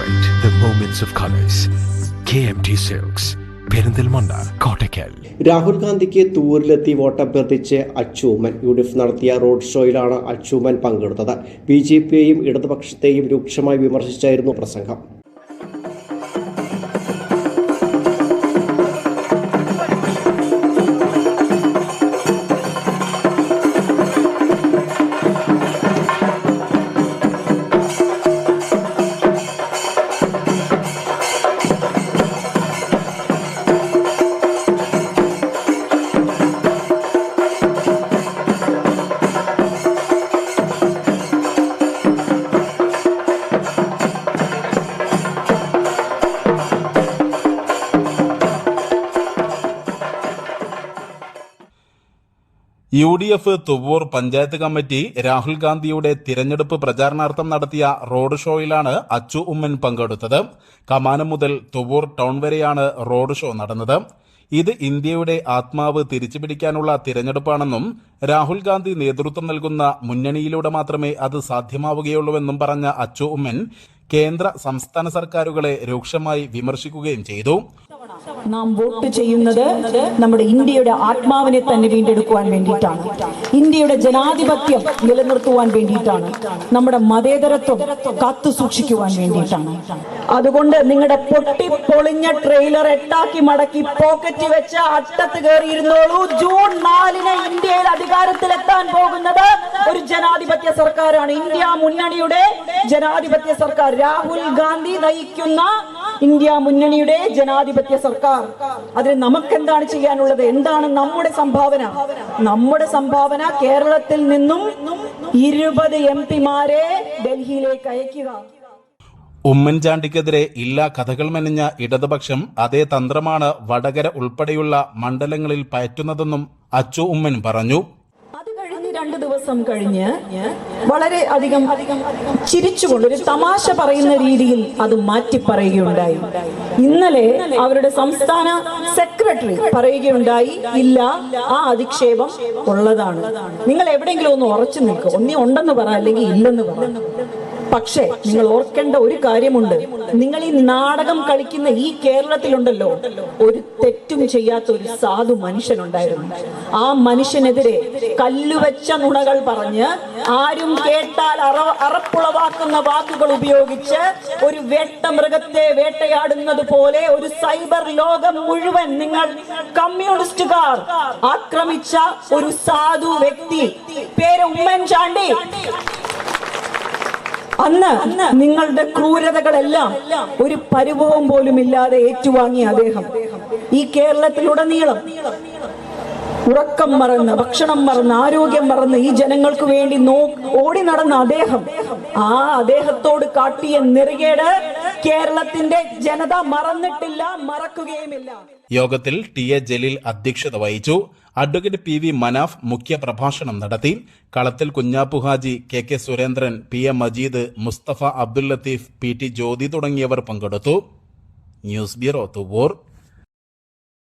Celebrate the moments of colors. KMT Silks, Perinthalmanna Kottakkal Rahul ഗാന്ധിക്ക് തൂരിലെത്തി വോട്ടഭ്യർത്ഥിച്ച് അച്ചൂമൻ. U D F നടത്തിയ road ഷോയിലാണ് അച്ചൂമൻ പങ്കെടുത്തത്. ബി ജെ പിയെയും ഇടതുപക്ഷത്തെയും രൂക്ഷമായി വിമർശിച്ചായിരുന്നു പ്രസംഗം. U D F Thuvvur panchayat committee Rahul ഗാന്ധിയുടെ തിരഞ്ഞെടുപ്പ് പ്രചാരണാർത്ഥം നടത്തിയ റോഡ് ഷോയിലാണ് അച്ചു ഉമ്മൻ പങ്കെടുത്തത്. കമാനം മുതൽ തുവൂർ ടൗൺ വരെയാണ് റോഡ് ഷോ നടന്നത്. ഇത് ഇന്ത്യയുടെ ആത്മാവ് തിരിച്ചുപിടിക്കാനുള്ള തിരഞ്ഞെടുപ്പാണെന്നും രാഹുൽ ഗാന്ധി നേതൃത്വം നൽകുന്ന മുന്നണിയിലൂടെ മാത്രമേ അത് സാധ്യമാവുകയുള്ളൂവെന്നും പറഞ്ഞ അച്ചു ഉമ്മൻ കേന്ദ്ര സംസ്ഥാന സർക്കാരുകളെ രൂക്ഷമായി വിമർശിക്കുകയും ചെയ്തു. നാം വോട്ട് ചെയ്യുന്നത് നമ്മുടെ ഇന്ത്യയുടെ ആത്മാവിനെ തന്നെ വീണ്ടെടുക്കുവാൻ വേണ്ടിയിട്ടാണ്. ഇന്ത്യയുടെ ജനാധിപത്യം നിലനിർത്തുവാൻ വേണ്ടിയിട്ടാണ്. നമ്മുടെ മതേതരത്വം കാത്തു സൂക്ഷിക്കുവാൻ വേണ്ടിയിട്ടാണ്. അതുകൊണ്ട് നിങ്ങളുടെ പൊട്ടി പൊളിഞ്ഞ ട്രെയിലർ എട്ടാക്കി മടക്കി പോക്കറ്റ് വെച്ച അട്ടത്ത് കയറിയിരുന്നോളൂ. ജൂൺ നാലിന് ഇന്ത്യയിൽ അധികാരത്തിലെത്താൻ പോകുന്നത് ഒരു ജനാധിപത്യ സർക്കാരാണ്. ഇന്ത്യ മുന്നണിയുടെ ജനാധിപത്യ സർക്കാർ രാഹുൽ ഗാന്ധി നയിക്കുന്ന ഇന്ത്യ മുന്നണിയുടെ ജനാധിപത്യ സർക്കാർ. അതിന് നമുക്ക് എന്താണ് ചെയ്യാനുള്ളത്? എന്താണ് നമ്മുടെ സംഭാവന? നമ്മുടെ സംഭാവന കേരളത്തിൽ നിന്നും ഇരുപത് എം പിമാരെ ഡൽഹിയിലേക്ക് അയക്കുക. ഉമ്മൻചാണ്ടിക്കെതിരെ ഇല്ലാ കഥകൾ മെനഞ്ഞ ഇടതുപക്ഷം അതേ തന്ത്രമാണ് വടകര ഉൾപ്പെടെയുള്ള മണ്ഡലങ്ങളിൽ പയറ്റുന്നതെന്നും അച്ചു ഉമ്മൻ പറഞ്ഞു. ദിവസം കഴിഞ്ഞ് വളരെ അധികം ചിരിച്ചുകൊണ്ട് ഒരു തമാശ പറയുന്ന രീതിയിൽ അത് മാറ്റി പറയുകയുണ്ടായി ഇന്നലെ അവരുടെ സംസ്ഥാന സെക്രട്ടറി പറയുകയുണ്ടായി ഇല്ല ആ അധിക്ഷേപം ഉള്ളതാണ്. നിങ്ങൾ എവിടെയെങ്കിലും ഒന്ന് ഉറച്ചു നിൽക്കുക ഒന്നി ഉണ്ടെന്ന് പറ അല്ലെങ്കിൽ ഇല്ലെന്ന് പറ. പക്ഷേ നിങ്ങൾ ഓർക്കേണ്ട ഒരു കാര്യമുണ്ട്. നിങ്ങൾ ഈ നാടകം കളിക്കുന്ന ഈ കേരളത്തിലുണ്ടല്ലോ ഒരു തെറ്റും ചെയ്യാത്ത ഒരു സാധു മനുഷ്യനുണ്ടായിരുന്നു. ആ മനുഷ്യനെതിരെ കല്ലുവെച്ച നുണകൾ പറഞ്ഞ് ആരും കേട്ടാൽ അറ അറപ്പുളവാക്കുന്ന വാക്കുകൾ ഉപയോഗിച്ച് ഒരു വേട്ടമൃഗത്തെ വേട്ടയാടുന്നത് പോലെ ഒരു സൈബർ ലോകം മുഴുവൻ നിങ്ങൾ കമ്മ്യൂണിസ്റ്റുകാർ ആക്രമിച്ച ഒരു സാധു വ്യക്തി. പേര് ഉമ്മൻചാണ്ടി. അന്ന് നിങ്ങളുടെ ക്രൂരതകളെല്ലാം ഒരു പരിഭവം പോലും ഇല്ലാതെ ഏറ്റുവാങ്ങിയ അദ്ദേഹം. ഈ കേരളത്തിലുടനീളം ഉറക്കം മറന്ന് ഭക്ഷണം മറന്ന് ആരോഗ്യം മറന്ന് ഈ ജനങ്ങൾക്ക് വേണ്ടി നോ ഓടി നടന്ന അദ്ദേഹം ആ അദ്ദേഹത്തോട് കാട്ടിയ നെറുകേട് കേരളത്തിന്റെ ജനത മറന്നിട്ടില്ല മറക്കുകയുമില്ല. യോഗത്തിൽ ടി എ ജലീൽ അധ്യക്ഷത വഹിച്ചു. അഡ്വക്കേറ്റ് പി വി മനാഫ് മുഖ്യ പ്രഭാഷണം നടത്തി. Kalathil Kunjappu Haji K K Surendran P M Majeed Mustafa Abdul Latheef P T Jyothi തുടങ്ങിയവർ പങ്കെടുത്തു. News bureau Thuvvur.